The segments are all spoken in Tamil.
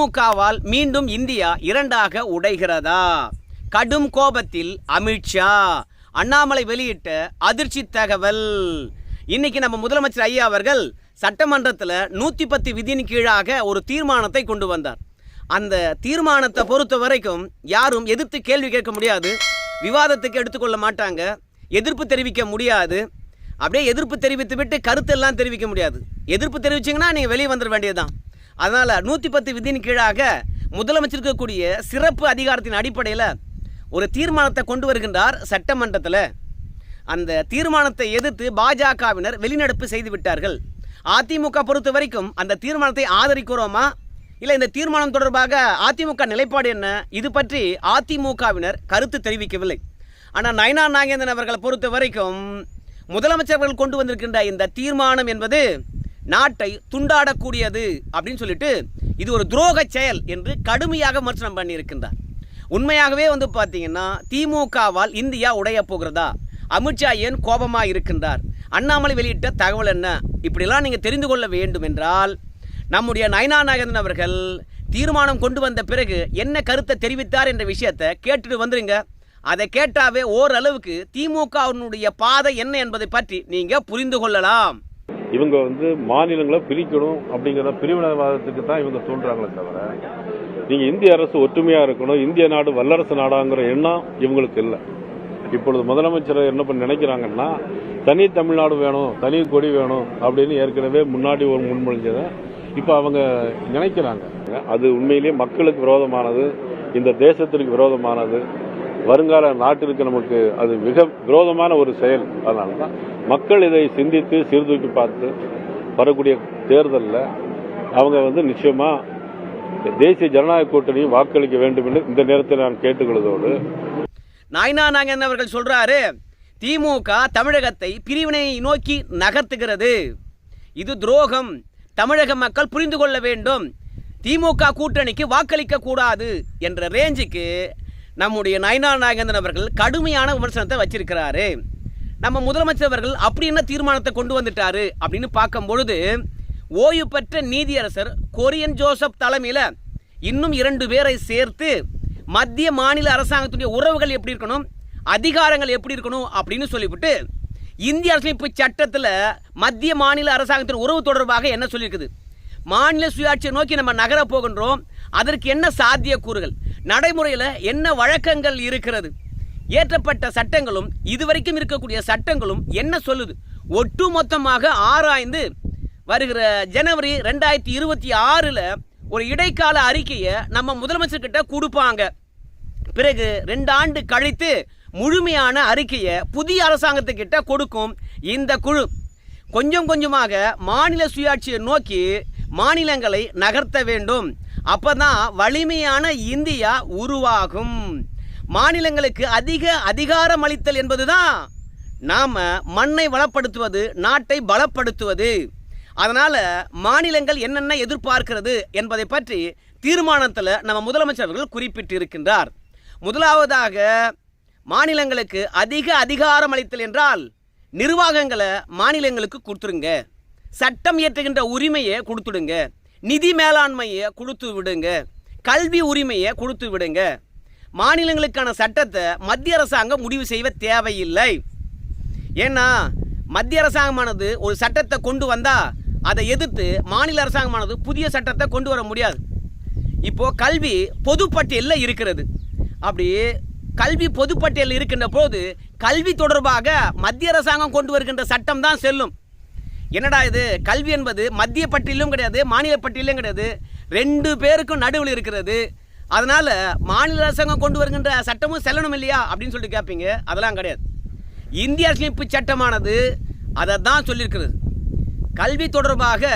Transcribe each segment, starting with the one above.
திமுகவால் மீண்டும் இந்தியா இரண்டாக உடைகிறதா? கடும் கோபத்தில் அமித்ஷா அண்ணாமலை வெளியிட்ட அதிர்ச்சி தகவல். இன்னைக்கு நம்ம முதலமைச்சர் ஐயா அவர்கள் சட்டமன்றத்தில் நூற்றி பத்து விதியின் கீழாக ஒரு தீர்மானத்தை கொண்டு வந்தார். அந்த தீர்மானத்தை பொறுத்த வரைக்கும் யாரும் எதிர்த்து கேள்வி கேட்க முடியாது. விவாதத்துக்கு எடுத்துக்கொள்ள மாட்டாங்க. எதிர்ப்பு தெரிவிக்க முடியாது. அப்படியே எதிர்ப்பு தெரிவித்து விட்டு கருத்தெல்லாம் தெரிவிக்க முடியாது. எதிர்ப்பு தெரிவிச்சிங்கன்னா நீங்கள் வெளியே வந்துட வேண்டியதுதான். அதனால் நூற்றி பத்து விதியின் கீழாக முதலமைச்சர் இருக்கக்கூடிய சிறப்பு அதிகாரத்தின் அடிப்படையில் ஒரு தீர்மானத்தை கொண்டு வருகின்றார் சட்டமன்றத்தில். அந்த தீர்மானத்தை எதிர்த்து பாஜகவினர் வெளிநடப்பு செய்துவிட்டார்கள் அதிமுக பொறுத்த வரைக்கும் அந்த தீர்மானத்தை ஆதரிக்கிறோமா? இல்லை இந்த தீர்மானம் தொடர்பாக அதிமுக நிலைப்பாடு என்ன? இது பற்றி அதிமுகவினர் கருத்து தெரிவிக்கவில்லை. ஆனால் நயனா நாகேந்திரன் அவர்களை பொறுத்த வரைக்கும் முதலமைச்சர்கள் கொண்டு வந்திருக்கின்ற இந்த தீர்மானம் என்பது நாட்டை துண்டாடக்கூடியது அப்படின்னு சொல்லிட்டு இது ஒரு துரோக செயல் என்று கடுமையாக விமர்சனம் பண்ணியிருக்கின்றார். உண்மையாகவே வந்து பார்த்தீங்கன்னா திமுகவால் இந்தியா உடைய போகிறதா? அமித்ஷா ஏன் கோபமாக இருக்கின்றார்? அண்ணாமலை வெளியிட்ட தகவல் என்ன? இப்படிலாம் நீங்கள் தெரிந்து கொள்ள வேண்டும் என்றால் நம்முடைய நயனா நாகேந்திரன் அவர்கள் தீர்மானம் கொண்டு வந்த பிறகு என்ன கருத்தை தெரிவித்தார் என்ற விஷயத்தை கேட்டுட்டு வந்துருங்க. அதை கேட்டாவே ஓரளவுக்கு திமுகவினுடைய பாதை என்ன என்பதை பற்றி நீங்கள் புரிந்து கொள்ளலாம். இவங்க வந்து மாநிலங்களை பிரிக்கணும் அப்படிங்கிற பிரிவினைவாதத்துக்கு தான் இவங்க தோன்றாங்களே தவிர நீங்க இந்திய அரசு ஒற்றுமையா இருக்கணும் இந்திய நாடு வல்லரசு நாடாங்கிற எண்ணம் இவங்களுக்கு இல்லை. இப்பொழுது முதலமைச்சர் என்ன பண்ண நினைக்கிறாங்கன்னா தனி தமிழ்நாடு வேணும் தனி கொடி வேணும் அப்படின்னு ஏற்கனவே முன்னாடி ஒரு முன்மொழிஞ்சதை இப்போ அவங்க நினைக்கிறாங்க. அது உண்மையிலேயே மக்களுக்கு விரோதமானது இந்த தேசத்திற்கு விரோதமானது. வருங்கால நாட்டிற்கு நமக்கு அது மிக விரோதமான ஒரு செயல். அதனால தான் மக்கள் இதை சிந்தித்து சீர்தூக்கி பார்த்து வரக்கூடிய தேர்தலில் அவங்க வந்து நிச்சயமாக தேசிய ஜனநாயக கூட்டணி வாக்களிக்க வேண்டும் என்று இந்த நேரத்தில் நான் கேட்டுக்கொள்வதோடு. நாயனா நாகேந்திரன் அவர்கள் சொல்றாரு திமுக தமிழகத்தை பிரிவினை நோக்கி நகர்த்துகிறது. இது துரோகம். தமிழக மக்கள் புரிந்து கொள்ள வேண்டும். திமுக கூட்டணிக்கு வாக்களிக்க கூடாது என்ற ரேஞ்சுக்கு நம்முடைய நயனா நாகேந்திரன் அவர்கள் கடுமையான விமர்சனத்தை வச்சிருக்கிறாரு. நம்ம முதலமைச்சர் அவர்கள் அப்படி என்ன தீர்மானத்தை கொண்டு வந்துட்டாரு அப்படின்னு பார்க்கும் பொழுது ஓய்வு பெற்ற நீதியரசர் கொரியன் ஜோசப் தலைமையில் இன்னும் இரண்டு பேரை சேர்த்து மத்திய மாநில அரசாங்கத்துடைய உறவுகள் எப்படி இருக்கணும் அதிகாரங்கள் எப்படி இருக்கணும் அப்படின்னு சொல்லிவிட்டு இந்திய அரசமைப்பு சட்டத்தில் மத்திய மாநில அரசாங்கத்தின் உறவு தொடர்பாக என்ன சொல்லியிருக்குது? மாநில சுயாட்சியை நோக்கி நம்ம நகர போகின்றோம். அதற்கு என்ன சாத்தியக்கூறுகள்? நடைமுறையில் என்ன வழக்கங்கள் இருக்கிறது? ஏற்றப்பட்ட சட்டங்களும் இதுவரைக்கும் இருக்கக்கூடிய சட்டங்களும் என்ன சொல்லுது? ஒட்டு மொத்தமாக ஆராய்ந்து வருகிற ஜனவரி ரெண்டாயிரத்தி இருபத்தி ஆறில் ஒரு இடைக்கால அறிக்கையை நம்ம முதலமைச்சர்கிட்ட கொடுப்பாங்க. பிறகு ரெண்டு ஆண்டு கழித்து முழுமையான அறிக்கையை புதிய அரசாங்கத்துக்கிட்ட கொடுக்கும் இந்த குழு. கொஞ்சம் கொஞ்சமாக மாநில சுயாட்சியை நோக்கி மாநிலங்களை நகர்த்த வேண்டும். அப்பதான் வலிமையான இந்தியா உருவாகும். மாநிலங்களுக்கு அதிக அதிகாரம் அளித்தல் என்பதுதான் நாம் மண்ணை வளப்படுத்துவது நாட்டை பலப்படுத்துவது. அதனால் மாநிலங்கள் என்னென்ன எதிர்பார்க்கிறது என்பதை பற்றி தீர்மானத்தில் நம்ம முதலமைச்சர் அவர்கள் குறிப்பிட்டிருக்கின்றார். முதலாவதாக மாநிலங்களுக்கு அதிக அதிகாரம் அளித்தல் என்றால் நிர்வாகங்களை மாநிலங்களுக்கு கொடுத்துருங்க. சட்டம் இயற்றுகின்ற உரிமையை கொடுத்துடுங்க. நிதி மேலாண்மையை கொடுத்து விடுங்க. கல்வி உரிமையை கொடுத்து விடுங்க. மாநிலங்களுக்கான சட்டத்தை மத்திய அரசாங்கம் முடிவு செய்வ தேவையில்லை. ஏன்னா மத்திய அரசாங்கமானது ஒரு சட்டத்தை கொண்டு வந்தால் அதை எதிர்த்து மாநில அரசாங்கமானது புதிய சட்டத்தை கொண்டு வர முடியாது. இப்போது கல்வி பொதுப்பட்டியலில் இருக்கிறது. அப்படி கல்வி பொதுப்பட்டியலில் இருக்கின்ற போது கல்வி தொடர்பாக மத்திய அரசாங்கம் கொண்டு வருகின்ற சட்டம் தான் செல்லும். என்னடா இது? கல்வி என்பது மத்திய பட்டியலும் கிடையாது மாநில பட்டியலும் கிடையாது. ரெண்டு பேருக்கும் நடுவில் இருக்கிறது. அதனால் மாநில அரசாங்கம் கொண்டு வருகின்ற சட்டமும் செல்லணும் இல்லையா? அப்படின்னு சொல்லிட்டு கேட்பீங்க அதெல்லாம் கிடையாது. இந்திய அரசியலமைப்பு சட்டமானது அதை தான் சொல்லியிருக்கிறது. கல்வி தொடர்பாக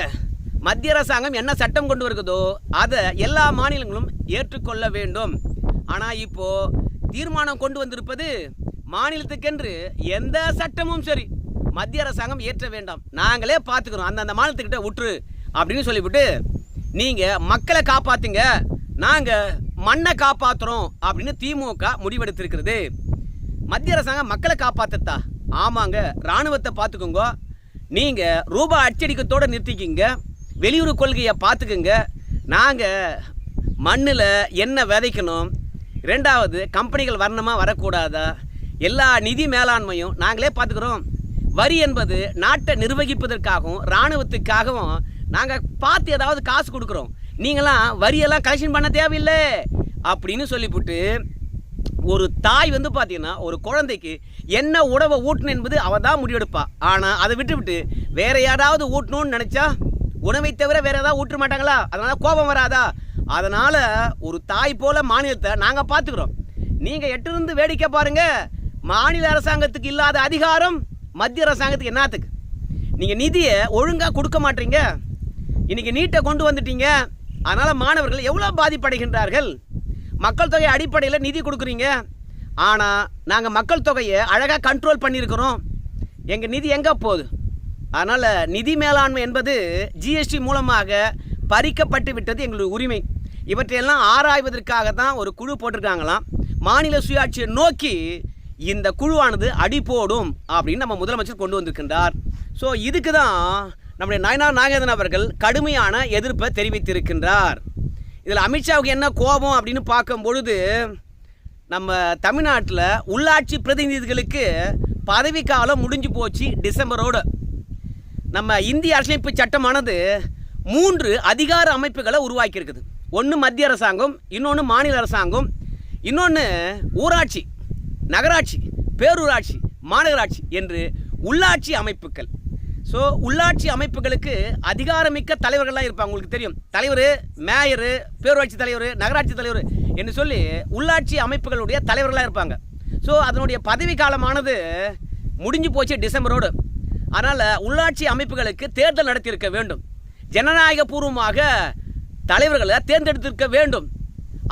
மத்திய அரசாங்கம் என்ன சட்டம் கொண்டு வருகிறதோ அதை எல்லா மாநிலங்களும் ஏற்றுக்கொள்ள வேண்டும். ஆனால் இப்போது தீர்மானம் கொண்டு வந்திருப்பது மாநிலத்துக்கென்று எந்த சட்டமும் சரி. மத்திய அரசாங்கம் ஏற்ற வேண்டாம். நாங்களே பார்த்துக்கிறோம். அந்தந்த மாநிலத்துக்கிட்ட விட்டுரு அப்படின்னு சொல்லிவிட்டு நீங்கள் மக்களை காப்பாற்றுங்க நாங்கள் மண்ணை காப்பாற்றுறோம் அப்படின்னு திமுக முடிவெடுத்திருக்கிறது. மத்திய அரசாங்கம் மக்களை காப்பாத்தத்தா? ஆமாங்க. ராணுவத்தை பார்த்துக்கோங்க. நீங்கள் ரூபாய் அச்சடிக்கத்தோடு நிறுத்திக்கிங்க. வெளியுறவு கொள்கையை பார்த்துக்குங்க. நாங்கள் மண்ணில் என்ன விதைக்கணும்? ரெண்டாவது கம்பெனிகள் வரணுமா வரக்கூடாதா? எல்லா நிதி மேலாண்மையும் நாங்களே பார்த்துக்குறோம். வரி என்பது நாட்டை நிர்வகிப்பதற்காகவும் இராணுவத்துக்காகவும் நாங்கள் பார்த்து ஏதாவது காசு கொடுக்குறோம். நீங்களாம் வரியெல்லாம் கலெக்ஷன் பண்ண தேவையில்லை அப்படின்னு சொல்லிவிட்டு ஒரு தாய் வந்து பார்த்தீங்கன்னா ஒரு குழந்தைக்கு என்ன உணவை ஊட்டணும் என்பது அவ தான் முடிவெடுப்பா. ஆனால் அதை விட்டு விட்டு வேற யாராவது ஊட்டணும்னு நினச்சா உணவை தவிர வேற ஏதாவது ஊட்ட மாட்டாங்களா? அதனால் கோபம் வராதா? அதனால் ஒரு தாய் போல மாநிலத்தை நாங்கள் பார்த்துக்கிறோம். நீங்கள் எட்டிருந்து வேடிக்கை பாருங்க. மாநில அரசாங்கத்துக்கு இல்லாத அதிகாரம் மத்திய அரசாங்கத்துக்கு என்னத்துக்கு? நீங்கள் நிதியை ஒழுங்காக கொடுக்க மாட்டீங்க. இன்னைக்கு நீட்டை கொண்டு வந்துட்டீங்க. அதனால் மாணவர்கள் எவ்வளோ பாதிப்படைகின்றார்கள்? மக்கள் தொகை அடிப்படையில் நிதி கொடுக்குறீங்க. ஆனால் நாங்கள் மக்கள் தொகையை அழகாக கண்ட்ரோல் பண்ணியிருக்கிறோம். எங்கள் நிதி எங்கே போகுது? அதனால் நிதி மேலாண்மை என்பது ஜிஎஸ்டி மூலமாக பறிக்கப்பட்டு விட்டது எங்களுடைய உரிமை. இவற்றையெல்லாம் ஆராய்வதற்காக தான் ஒரு குழு போட்டிருக்காங்களாம். மாநில சுயாட்சியை நோக்கி இந்த குழுவானது அடிப்போடும் அப்படின்னு நம்ம முதலமைச்சர் கொண்டு வந்திருக்கின்றார். ஸோ இதுக்கு தான் நம்முடைய நயனார் நாகேந்திரன் அவர்கள் கடுமையான எதிர்ப்பை தெரிவித்திருக்கின்றார். இதில் அமித்ஷாவுக்கு என்ன கோபம் அப்படின்னு பார்க்கும் பொழுது நம்ம தமிழ்நாட்டில் உள்ளாட்சி பிரதிநிதிகளுக்கு பதவிக்காலம் முடிஞ்சு போச்சு டிசம்பரோடு. நம்ம இந்திய அரசியலமைப்பு சட்டமானது மூன்று அதிகார அமைப்புகளை உருவாக்கியிருக்குது. ஒன்று மத்திய அரசாங்கம் இன்னொன்று மாநில அரசாங்கம் இன்னொன்று ஊராட்சி. நகராட்சி பேரூராட்சி மாநகராட்சி என்று உள்ளாட்சி அமைப்புகள். ஸோ உள்ளாட்சி அமைப்புகளுக்கு அதிகாரமிக்க தலைவர்கள்லாம் இருப்பாங்க உங்களுக்கு தெரியும். தலைவர் மேயரு பேரூராட்சி தலைவர் நகராட்சி தலைவர் என்று சொல்லி உள்ளாட்சி அமைப்புகளுடைய தலைவர்களாக இருப்பாங்க. ஸோ அதனுடைய பதவி காலமானது முடிஞ்சு போச்சு டிசம்பரோடு. அதனால் உள்ளாட்சி அமைப்புகளுக்கு தேர்தல் நடத்தியிருக்க வேண்டும். ஜனநாயக பூர்வமாக தலைவர்களை தேர்ந்தெடுத்திருக்க வேண்டும்.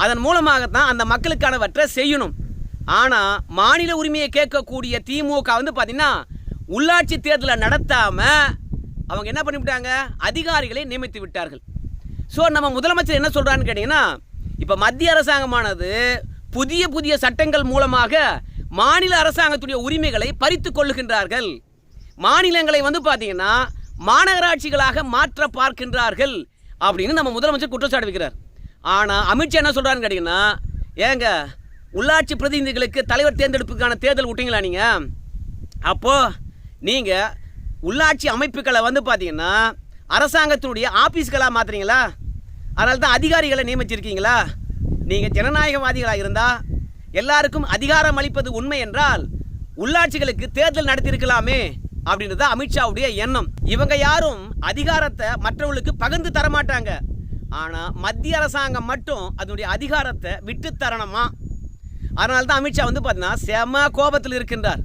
அதன் மூலமாகத்தான் அந்த மக்களுக்கானவற்றை செய்யணும். ஆனால் மாநில உரிமையை கேட்கக்கூடிய திமுக வந்து பார்த்தீங்கன்னா உள்ளாட்சி தேர்தலை நடத்தாமல் அவங்க என்ன பண்ணிவிட்டாங்க? அதிகாரிகளை நியமித்து விட்டார்கள். ஸோ நம்ம முதலமைச்சர் என்ன சொல்கிறான்னு கேட்டிங்கன்னா இப்போ மத்திய அரசாங்கமானது புதிய புதிய சட்டங்கள் மூலமாக மாநில அரசாங்கத்துடைய உரிமைகளை பறித்து கொள்ளுகின்றார்கள். மாநிலங்களை வந்து பார்த்தீங்கன்னா மாநகராட்சிகளாக மாற்ற பார்க்கின்றார்கள் அப்படின்னு நம்ம முதலமைச்சர் குற்றச்சாட்டு வைக்கிறார். ஆனால் அமித்ஷா என்ன சொல்கிறான்னு கேட்டிங்கன்னா ஏங்க உள்ளாட்சி பிரதிநிதிகளுக்கு தலைவர் தேர்ந்தெடுப்புக்கான தேர்தல் விட்டீங்களா நீங்கள் அப்போது நீங்கள் உள்ளாட்சி அமைப்புகளை வந்து பார்த்தீங்கன்னா அரசாங்கத்தினுடைய ஆஃபீஸ்களாக மாற்றுறீங்களா அதனால தான் அதிகாரிகளை நியமிச்சிருக்கீங்களா? நீங்கள் ஜனநாயகவாதிகளாக இருந்தால் எல்லாருக்கும் அதிகாரம் அளிப்பது உண்மை என்றால் உள்ளாட்சிகளுக்கு தேர்தல் நடத்தியிருக்கலாமே அப்படின்றது தான் அமித்ஷாவுடைய எண்ணம். இவங்க யாரும் அதிகாரத்தை மற்றவர்களுக்கு பகிர்ந்து தர மாட்டாங்க ஆனால் மத்திய அரசாங்கம் மட்டும் அதனுடைய அதிகாரத்தை விட்டு தரணுமா? அதனால தான் அமித்ஷா வந்து பார்த்தீங்கன்னா செம கோபத்தில் இருக்கின்றார்.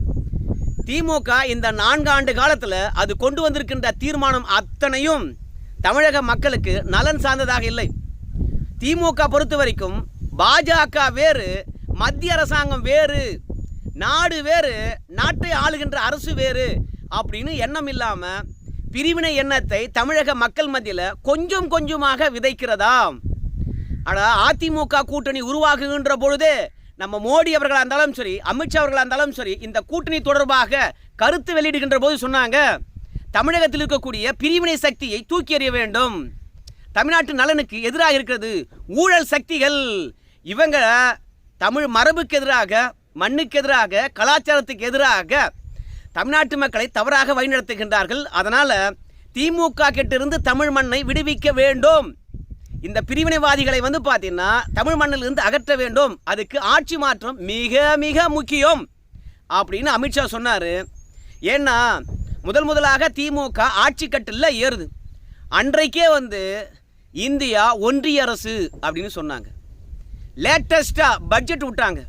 திமுக இந்த நான்கு ஆண்டு காலத்தில் அது கொண்டு வந்திருக்கின்ற தீர்மானம் அத்தனையும் தமிழக மக்களுக்கு நலன் சார்ந்ததாக இல்லை. திமுக பொறுத்த வரைக்கும் பாஜக வேறு மத்திய அரசாங்கம் வேறு நாடு வேறு நாட்டை ஆளுகின்ற அரசு வேறு அப்படின்னு எண்ணம் இல்லாமல் பிரிவினை எண்ணத்தை தமிழக மக்கள் மத்தியில் கொஞ்சம் கொஞ்சமாக விதைக்கிறதாம். ஆனால் அதிமுக கூட்டணி உருவாகுகின்ற பொழுது நம்ம மோடி அவர்களாக இருந்தாலும் சரி அமித்ஷா அவர்களாக இருந்தாலும் சரி இந்த கூட்டணி தொடர்பாக கருத்து வெளியிடுகின்ற போது சொன்னாங்க தமிழகத்தில் இருக்கக்கூடிய பிரிவினை சக்தியை தூக்கி எறிய வேண்டும். தமிழ்நாட்டு நலனுக்கு எதிராக இருக்கிறது ஊழல் சக்திகள். இவங்க தமிழ் மரபுக்கு எதிராக மண்ணுக்கு எதிராக கலாச்சாரத்துக்கு எதிராக தமிழ்நாட்டு மக்களை தவறாக வழிநடத்துகின்றார்கள். அதனால் திமுக கிட்டிருந்து தமிழ் மண்ணை விடுவிக்க வேண்டும். இந்த பிரிவினைவாதிகளை வந்து பார்த்தீங்கன்னா தமிழ் மண்ணிலிருந்து அகற்ற வேண்டும். அதுக்கு ஆட்சி மாற்றம் மிக மிக முக்கியம். அப்படின்னு அமித்ஷா சொன்னார். ஏன்னா முதல் முதலாக திமுக ஆட்சி கட்டில் ஏறுது. அன்றைக்கே வந்து இந்தியா ஒன்றிய அரசு அப்படின்னு சொன்னாங்க. லேட்டஸ்ட்டாக பட்ஜெட் விட்டாங்க.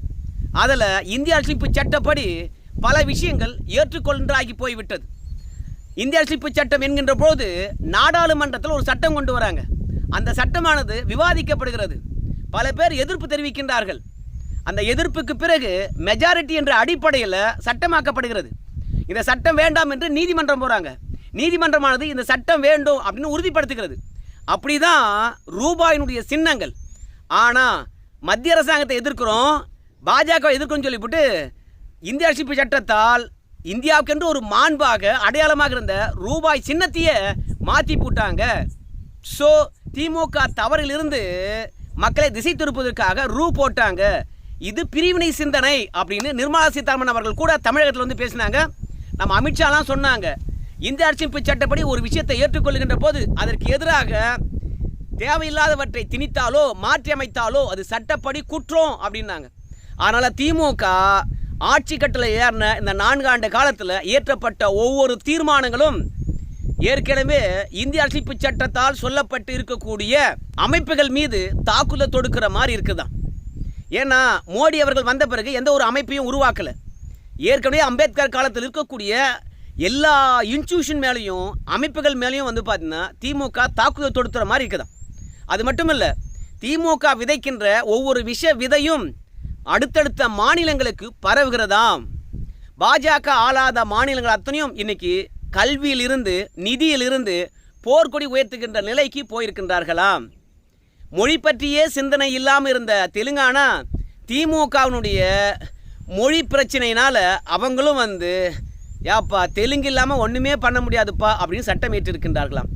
அதில் இந்திய அரசிப்பு சட்டப்படி பல விஷயங்கள் ஏற்றுக்கொள்ளாகி போய்விட்டது. இந்திய அரசிப்பு சட்டம் என்கின்ற போது நாடாளுமன்றத்தில் ஒரு சட்டம் கொண்டு வராங்க. அந்த சட்டமானது விவாதிக்கப்படுகிறது. பல பேர் எதிர்ப்பு தெரிவிக்கின்றார்கள். அந்த எதிர்ப்புக்கு பிறகு மெஜாரிட்டி என்ற அடிப்படையில் சட்டமாக்கப்படுகிறது. இந்த சட்டம் வேண்டாம் என்று நீதிமன்றம் போகிறாங்க நீதிமன்றமானது இந்த சட்டம் வேண்டும் அப்படின்னு உறுதிப்படுத்துகிறது. அப்படிதான் ரூபாயினுடைய சின்னங்கள். ஆனால் மத்திய அரசாங்கத்தை எதிர்க்கிறோம். பாஜக எதிர்க்கிறோம்னு சொல்லிவிட்டு இந்திய அரசிப்பு சட்டத்தால் இந்தியாவுக்கென்று ஒரு மாண்பாக அடையாளமாக இருந்த ரூபாய் சின்னத்தையே மாற்றி போட்டாங்க. ஸோ திமுக தவறிலிருந்து மக்களை திசை திருப்பதற்காக ரூ போட்டாங்க. இது பிரிவினை சிந்தனை அப்படின்னு நிர்மலா சீதாராமன் அவர்கள் கூட தமிழகத்தில் வந்து பேசினாங்க. நம்ம அமித்ஷாலாம் சொன்னாங்க. இந்திய அரசியமைப்பு சட்டப்படி ஒரு விஷயத்தை ஏற்றுக்கொள்கின்ற போது அதற்கு எதிராக தேவையில்லாதவற்றை திணித்தாலோ மாற்றி அமைத்தாலோ அது சட்டப்படி குற்றம் அப்படின்னாங்க. அதனால் திமுக ஆட்சி கட்டளை ஏறின இந்த நான்கு ஆண்டு காலத்தில் இயற்றப்பட்ட ஒவ்வொரு தீர்மானங்களும் ஏற்கனவே இந்திய அரசியப்பு சட்டத்தால் சொல்லப்பட்டு இருக்கக்கூடிய அமைப்புகள் மீது தாக்குதல் தொடுக்கிற மாதிரி இருக்குதான். ஏன்னா மோடி அவர்கள் வந்த பிறகு எந்த ஒரு அமைப்பையும் உருவாக்கலை. ஏற்கனவே அம்பேத்கர் காலத்தில் இருக்கக்கூடிய எல்லா இன்ஸ்டியூஷன் மேலேயும் அமைப்புகள் மேலேயும் வந்து பார்த்தீங்கன்னா திமுக தாக்குதல் தொடுத்துற மாதிரி இருக்குதான். அது மட்டும் இல்லை திமுக விதைக்கின்ற ஒவ்வொரு விஷ விதையும் அடுத்தடுத்த மாநிலங்களுக்கு பரவுகிறதாம். பாஜக ஆளாத மாநிலங்கள் அத்தனையும் இன்னைக்கு கல்வியிலிருந்து நிதியிலிருந்து போர்க்கொடி உயர்த்துகின்ற நிலைக்கு போயிருக்கின்றார்களாம். மொழி பற்றியே சிந்தனை இல்லாமல் இருந்த தெலுங்கானா திமுகவினுடைய மொழி பிரச்சனையினால் அவங்களும் வந்து ஏப்பா தெலுங்கு இல்லாமல் ஒன்றுமே பண்ண முடியாதுப்பா அப்படின்னு சட்டம் ஏற்றிருக்கின்றார்களாம்.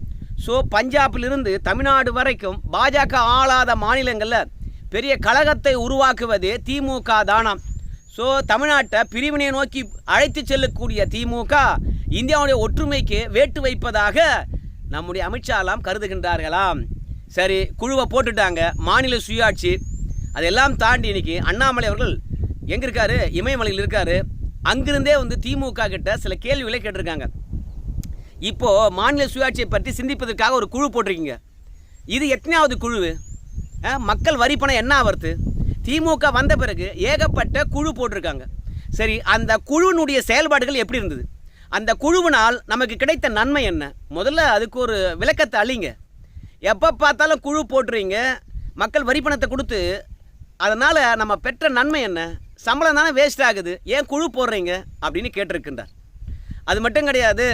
ஸோ பஞ்சாபிலிருந்து தமிழ்நாடு வரைக்கும் பாஜக ஆளாத மாநிலங்களில் பெரிய கழகத்தை உருவாக்குவதே திமுக தானாம். ஸோ தமிழ்நாட்டை பிரிவினை நோக்கி அழைத்து செல்லக்கூடிய திமுக இந்தியாவுடைய ஒற்றுமைக்கு வேட்டு வைப்பதாக நம்முடைய அமித்ஷாலாம் கருதுகின்றார்களாம். சரி குழுவை போட்டுட்டாங்க மாநில சுயாட்சி. அதெல்லாம் தாண்டி இன்னைக்கு அண்ணாமலை அவர்கள் எங்கே இருக்காரு? இமயமலையில் இருக்காரு. அங்கிருந்தே வந்து திமுக கிட்ட சில கேள்விகளை கேட்டிருக்காங்க. இப்போது மாநில சுயாட்சியை பற்றி சிந்திப்பதற்காக ஒரு குழு போட்டிருக்கீங்க. இது எத்தனையாவது குழு மக்கள் வரி பணம் என்ன வருது திமுக வந்த பிறகு ஏகப்பட்ட குழு போட்டிருக்காங்க. சரி அந்த குழுவினுடைய செயல்பாடுகள் எப்படி இருந்தது? அந்த குழுவினால் நமக்கு கிடைத்த நன்மை என்ன? முதல்ல அதுக்கு ஒரு விளக்கத்தை அழிங்க எப்போ பார்த்தாலும் குழு போட்டுறீங்க மக்கள் வரி பணத்தை கொடுத்து அதனால் நம்ம பெற்ற நன்மை என்ன? சம்பளம் தானே வேஸ்ட் ஆகுது. ஏன் குழு போடுறீங்க? அப்படின்னு கேட்டிருக்கின்றார். அது மட்டும் கிடையாது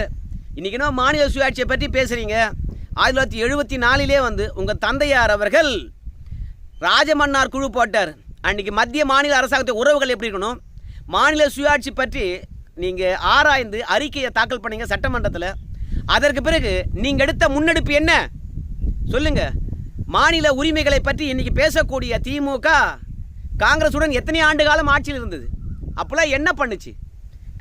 இன்றைக்கி மாநில சுயாட்சியை பற்றி பேசுகிறீங்க ஆயிரத்தி தொள்ளாயிரத்தி எழுபத்தி நாலிலே வந்து உங்கள் தந்தையார் அவர்கள் ராஜமன்னார் குழு போட்டார். அன்றைக்கி மத்திய மாநில அரசாங்கத்தை உறவுகள் எப்படி இருக்கணும்? மாநில சுயாட்சி பற்றி நீங்கள் ஆராய்ந்து அறிக்கையை தாக்கல் பண்ணீங்க சட்டமன்றத்தில். அதற்கு பிறகு நீங்கள் எடுத்த முன்னெடுப்பு என்ன? சொல்லுங்க. மாநில உரிமைகளை பற்றி இன்னைக்கு பேசக்கூடிய திமுக காங்கிரசுடன் எத்தனை ஆண்டு காலம் ஆட்சியில் இருந்தது? அப்போல்லாம் என்ன பண்ணுச்சு?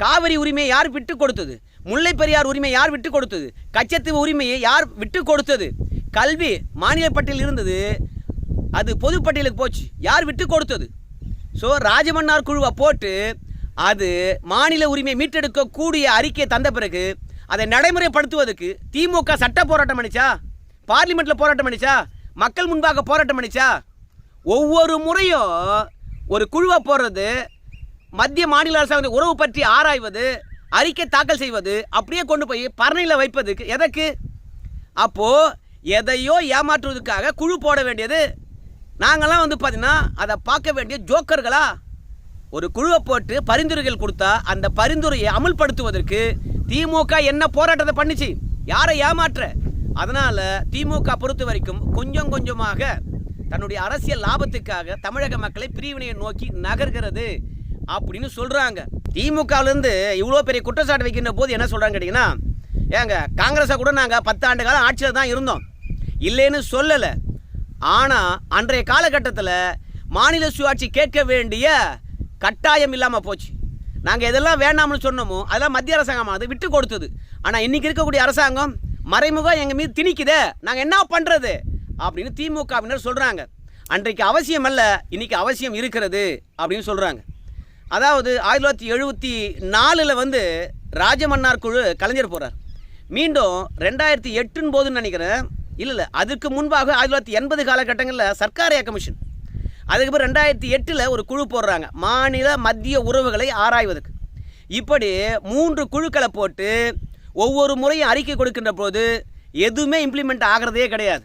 காவிரி உரிமையை யார் விட்டு கொடுத்தது? முல்லை பெரியார் உரிமையை யார் விட்டு கொடுத்தது? கச்சத்தீவு உரிமையை யார் விட்டு கொடுத்தது? கல்வி மாநிலப்பட்டியில் இருந்தது அது பொதுப்பட்டியலுக்கு போச்சு. யார் விட்டு கொடுத்தது? ஸோ ராஜமன்னார் குழுவை போட்டு அது மாநில உரிமையை மீட்டெடுக்கக்கூடிய அறிக்கையை தந்த பிறகு அதை நடைமுறைப்படுத்துவதற்கு திமுக சட்ட போராட்டம் பண்ணிச்சா பார்லிமெண்ட்டில் போராட்டம் பண்ணிச்சா மக்கள் முன்பாக போராட்டம் பண்ணிச்சா ஒவ்வொரு முறையும் ஒரு குழுவை போடுறது மத்திய மாநில அரசாங்க உறவு பற்றி ஆராய்வது அறிக்கை தாக்கல் செய்வது அப்படியே கொண்டு போய் பரணையில் வைப்பதுக்கு எதற்கு? அப்போது எதையோ ஏமாற்றுவதற்காக குழு போட வேண்டியது நாங்கள்லாம் வந்து பார்த்தீங்கன்னா அதை பார்க்க வேண்டிய ஜோக்கர்களா ஒரு குழுவை போட்டு பரிந்துரைகள் கொடுத்தா அந்த பரிந்துரையை அமல்படுத்துவதற்கு திமுக என்ன போராட்டத்தை பண்ணிச்சு? யாரை ஏமாற்ற? அதனால் திமுக பொறுத்த வரைக்கும் கொஞ்சம் கொஞ்சமாக தன்னுடைய அரசியல் லாபத்துக்காக தமிழக மக்களை பிரிவினையை நோக்கி நகர்கிறது அப்படின்னு சொல்கிறாங்க திமுகவிலேருந்து இவ்வளோ பெரிய குற்றச்சாட்டு வைக்கின்ற போது என்ன சொல்கிறாங்க கேட்டிங்கன்னா ஏங்க காங்கிரஸை கூட நாங்கள் பத்து ஆண்டு காலம் ஆட்சியில் தான் இருந்தோம். இல்லைன்னு சொல்லலை. ஆனால் அன்றைய காலகட்டத்தில் மாநில சுயாட்சி கேட்க வேண்டிய கட்டாயம் இல்லாமல் போச்சு. நாங்கள் எதெல்லாம் வேண்டாம்னு சொன்னோமோ அதெல்லாம் மத்திய அரசாங்கம் அது விட்டு கொடுத்தது. ஆனால் இன்றைக்கி இருக்கக்கூடிய அரசாங்கம் மறைமுகம் எங்கள் மீது திணிக்குதே. நாங்கள் என்ன பண்ணுறது அப்படின்னு திமுகவினர் சொல்கிறாங்க அன்றைக்கு அவசியம் அல்ல இன்றைக்கி அவசியம் இருக்கிறது அப்படின்னு சொல்கிறாங்க அதாவது ஆயிரத்தி தொள்ளாயிரத்தி எழுபத்தி நாலில் வந்து ராஜமன்னார் குழு கலைஞர் போகிறார் மீண்டும் ரெண்டாயிரத்தி எட்டுன்னு போதுன்னு நினைக்கிறேன். இல்லை இல்லை அதுக்கு முன்பாக ஆயிரத்தி தொள்ளாயிரத்தி எண்பது காலகட்டங்களில் சர்க்காரியா கமிஷன். அதுக்கப்புறம் ரெண்டாயிரத்தி எட்டில் ஒரு குழு போடுறாங்க மாநில மத்திய உறவுகளை ஆராய்வதற்கு. இப்படி மூன்று குழுக்களை போட்டு ஒவ்வொரு முறையும் அறிக்கை கொடுக்கின்ற போது எதுவுமே இம்ப்ளிமெண்ட் ஆகிறதே கிடையாது.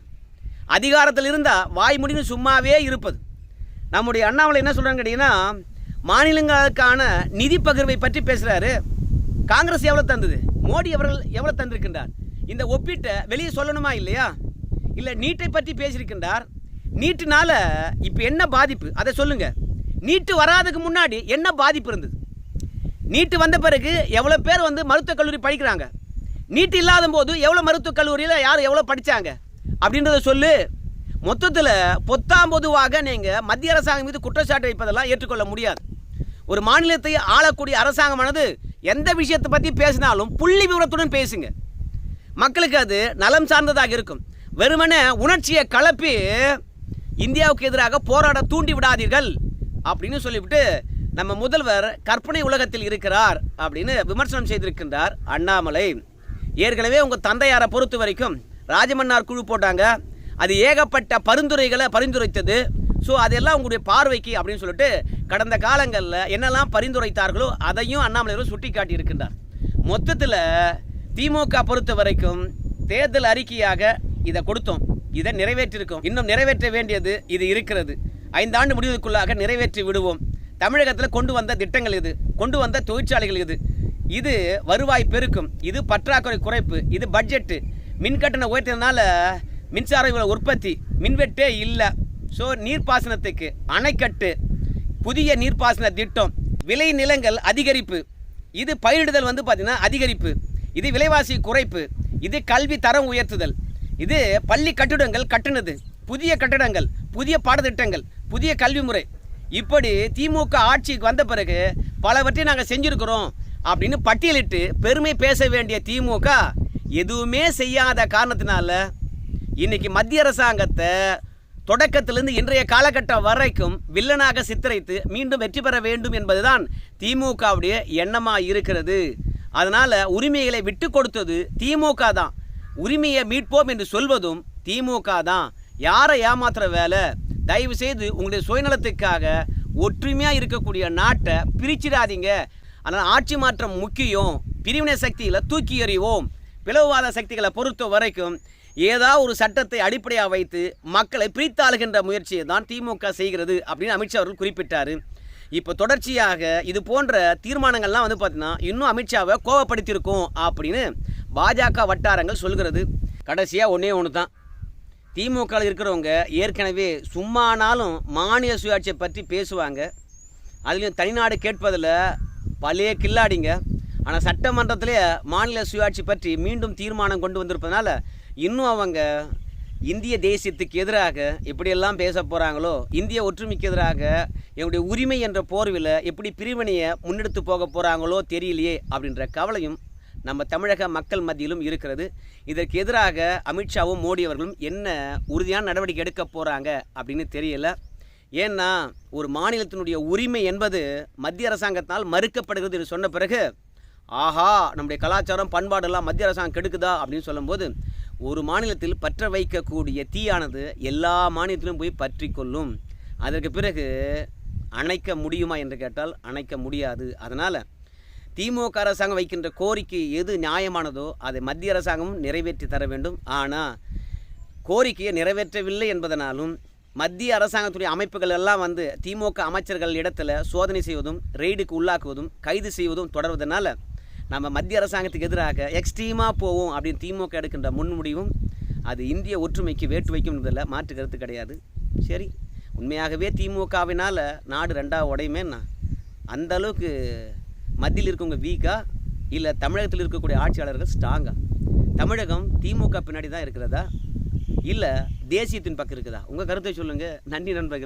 அதிகாரத்தில் இருந்தால் வாய் முடிந்து சும்மாவே இருப்பது. நம்முடைய அண்ணாமலை என்ன சொல்கிறாங்க கேட்டிங்கன்னா மாநிலங்களுக்கான நிதி பகிர்வை பற்றி பேசுகிறாரு காங்கிரஸ் எவ்வளோ தந்தது? மோடி அவர்கள் எவ்வளோ தந்திருக்கின்றார்? இந்த ஒப்பீட்டை வெளியே சொல்லணுமா இல்லையா? இல்லை நீட்டை பற்றி பேசியிருக்கின்றார். நீட்டுனால இப்போ என்ன பாதிப்பு? அதை சொல்லுங்க. நீட்டு வராதுக்கு முன்னாடி என்ன பாதிப்பு இருந்தது? நீட்டு வந்த பிறகு எவ்வளோ பேர் வந்து மருத்துவக் கல்லூரி படிக்கிறாங்க? நீட்டு இல்லாத போது எவ்வளோ மருத்துவக் கல்லூரியில் யார் எவ்வளோ படித்தாங்க அப்படின்றத சொல்லு. மொத்தத்தில் பொத்தாம் பொதுவாக நீங்கள் மத்திய அரசாங்கம் மீது குற்றச்சாட்டு வைப்பதெல்லாம் ஏற்றுக்கொள்ள முடியாது. ஒரு மாநிலத்தை ஆளக்கூடிய அரசாங்கமானது எந்த விஷயத்தை பற்றி பேசினாலும் புள்ளி விவரத்துடன் பேசுங்க. மக்களுக்கு அது நலம் சார்ந்ததாக இருக்கும். வெறுமனே உணர்ச்சியை கலப்பி இந்தியாவுக்கு எதிராக போராட தூண்டி விடாதீர்கள் அப்படின்னு சொல்லிவிட்டு நம்ம முதல்வர் கற்பனை உலகத்தில் இருக்கிறார் அப்படின்னு விமர்சனம் செய்திருக்கின்றார் அண்ணாமலை. ஏற்கனவே உங்கள் தந்தையாரை பொறுத்த வரைக்கும் ராஜமன்னார் குழு போட்டாங்க. அது ஏகப்பட்ட பரிந்துரைகளை பரிந்துரைத்தது. ஸோ அதெல்லாம் உங்களுடைய பார்வைக்கு அப்படின்னு சொல்லிட்டு கடந்த காலங்களில் என்னெல்லாம் பரிந்துரைத்தார்களோ அதையும் அண்ணாமலையரும் சுட்டி காட்டியிருக்கின்றார் மொத்தத்தில் திமுக பொறுத்த வரைக்கும் தேர்தல் அறிக்கையாக இதை கொடுத்தோம். இதை நிறைவேற்றிருக்கோம். இன்னும் நிறைவேற்ற வேண்டியது இது இருக்கிறது. ஐந்தாண்டு முடிவுக்குள்ளாக நிறைவேற்றி விடுவோம். தமிழகத்தில் கொண்டு வந்த திட்டங்கள் இது. கொண்டு வந்த தொழிற்சாலைகள் இது. இது வருவாய் பெருக்கும். இது பற்றாக்குறை குறைப்பு. இது பட்ஜெட்டு மின்கட்டணம் உயர்த்தினால மின்சார உற்பத்தி. மின்வெட்டே இல்லை. ஸோ நீர்ப்பாசனத்துக்கு அணைக்கட்டு. புதிய நீர்ப்பாசன திட்டம். விளை நிலங்கள் அதிகரிப்பு. இது பயிரிடுதல் வந்து பார்த்தீங்கன்னா அதிகரிப்பு. இது விலைவாசி குறைப்பு. இது கல்வி தரம் உயர்த்துதல். இது பள்ளி கட்டிடங்கள் கட்டுனது. புதிய கட்டடங்கள் புதிய பாடத்திட்டங்கள் புதிய கல்வி முறை. இப்படி திமுக ஆட்சிக்கு வந்த பிறகு பலவற்றை நாங்கள் செஞ்சுருக்கிறோம் அப்படின்னு பட்டியலிட்டு பெருமை பேச வேண்டிய திமுக எதுவுமே செய்யாத காரணத்தினால இன்னைக்கு மத்திய அரசாங்கத்தை தொடக்கத்திலிருந்து இன்றைய காலகட்டம் வரைக்கும் வில்லனாக சித்தரித்து மீண்டும் வெற்றி பெற வேண்டும் என்பதுதான் திமுகவுடைய எண்ணமாக இருக்கிறது. அதனால் உரிமைகளை விட்டு கொடுத்தது திமுக தான். உரிமையை மீட்போம் என்று சொல்வதும் திமுக தான். யாரை ஏமாத்துற வேலை? தயவு செய்து உங்களுடைய சுயநலத்துக்காக ஒற்றுமையாக இருக்கக்கூடிய நாட்டை பிரிச்சிடாதீங்க. அதனால் ஆட்சி மாற்றம் முக்கியம். பிரிவினை சக்திகளை தூக்கி எறிவோம். பிளவுவாத சக்திகளை பொறுத்த வரைக்கும் ஏதாவது ஒரு சட்டத்தை அடிப்படையாக வைத்து மக்களை பிரித்தாளுகின்ற முயற்சியை தான் திமுக செய்கிறது அப்படின்னு அமித்ஷா அவர்கள் குறிப்பிட்டார். இப்போ தொடர்ச்சியாக இது போன்ற தீர்மானங்கள்லாம் வந்து பார்த்தீங்கன்னா இன்னும் அமித்ஷாவை கோவப்படுத்தியிருக்கும் அப்படின்னு பாஜக வட்டாரங்கள் சொல்கிறது. கடைசியாக ஒன்றே ஒன்று தான் திமுகவில் இருக்கிறவங்க ஏற்கனவே சும்மானாலும் மாநில சுயாட்சியை பற்றி பேசுவாங்க. அதுலேயும் தனிநாடு கேட்பதில் பழைய கில்லாடிங்க. ஆனால் சட்டமன்றத்திலே மாநில சுயாட்சி பற்றி மீண்டும் தீர்மானம் கொண்டு வந்திருப்பதனால இன்னும் அவங்க இந்திய தேசியத்துக்கு எதிராக எப்படியெல்லாம் பேச போகிறாங்களோ இந்திய ஒற்றுமைக்கு எதிராக என்னுடைய உரிமை என்ற போர்வில் எப்படி பிரிவினையை முன்னெடுத்து போக போகிறாங்களோ தெரியலையே அப்படின்ற கவலையும் நம்ம தமிழக மக்கள் மத்தியிலும் இருக்கிறது. இதற்கு எதிராக அமித்ஷாவும் மோடி அவர்களும் என்ன உறுதியான நடவடிக்கை எடுக்க போகிறாங்க அப்படின்னு தெரியல. ஏன்னா ஒரு மாநிலத்தினுடைய உரிமை என்பது மத்திய அரசாங்கத்தால் மறுக்கப்படுகிறது என்று சொன்ன பிறகு ஆஹா நம்முடைய கலாச்சாரம் பண்பாடெல்லாம் மத்திய அரசாங்கம் கெடுக்குதா அப்படின்னு சொல்லும்போது ஒரு மாநிலத்தில் பற்ற வைக்கக்கூடிய தீயானது எல்லா மாநிலத்திலும் போய் பற்றி கொள்ளும். அதற்கு பிறகு அணைக்க முடியுமா என்று கேட்டால் அணைக்க முடியாது. அதனால் திமுக அரசாங்கம் வைக்கின்ற கோரிக்கை எது நியாயமானதோ அதை மத்திய அரசாங்கமும் நிறைவேற்றி தர வேண்டும். ஆனால் கோரிக்கையை நிறைவேற்றவில்லை என்பதனாலும் மத்திய அரசாங்கத்துடைய அமைப்புகள் எல்லாம் வந்து திமுக அமைச்சர்கள் இடத்துல சோதனை செய்வதும் ரெய்டுக்கு உள்ளாக்குவதும் கைது செய்வதும் தொடர்வதனால நம்ம மத்திய அரசாங்கத்துக்கு எதிராக எக்ஸ்ட்ரீமாக போவோம் அப்படின்னு திமுக எடுக்கின்ற முன்முடிவும் அது இந்திய ஒற்றுமைக்கு வேட்டு வைக்கும்ன்றதில் மாற்று கருத்து கிடையாது. சரி உண்மையாகவே திமுகவினால் நாடு ரெண்டாவது உடையுமேண்ணா அந்த அளவுக்கு மத்தியில் இருக்கவங்க வீக்கா இல்லை தமிழகத்தில் இருக்கக்கூடிய ஆட்சியாளர்கள் ஸ்ட்ராங்கா தமிழகம் திமுக பின்னாடி தான் இருக்கிறதா? இல்லை தேசியத்தின் பக்கம் இருக்குதா? உங்கள் கருத்தை சொல்லுங்கள் நன்றி நண்பர்கள்.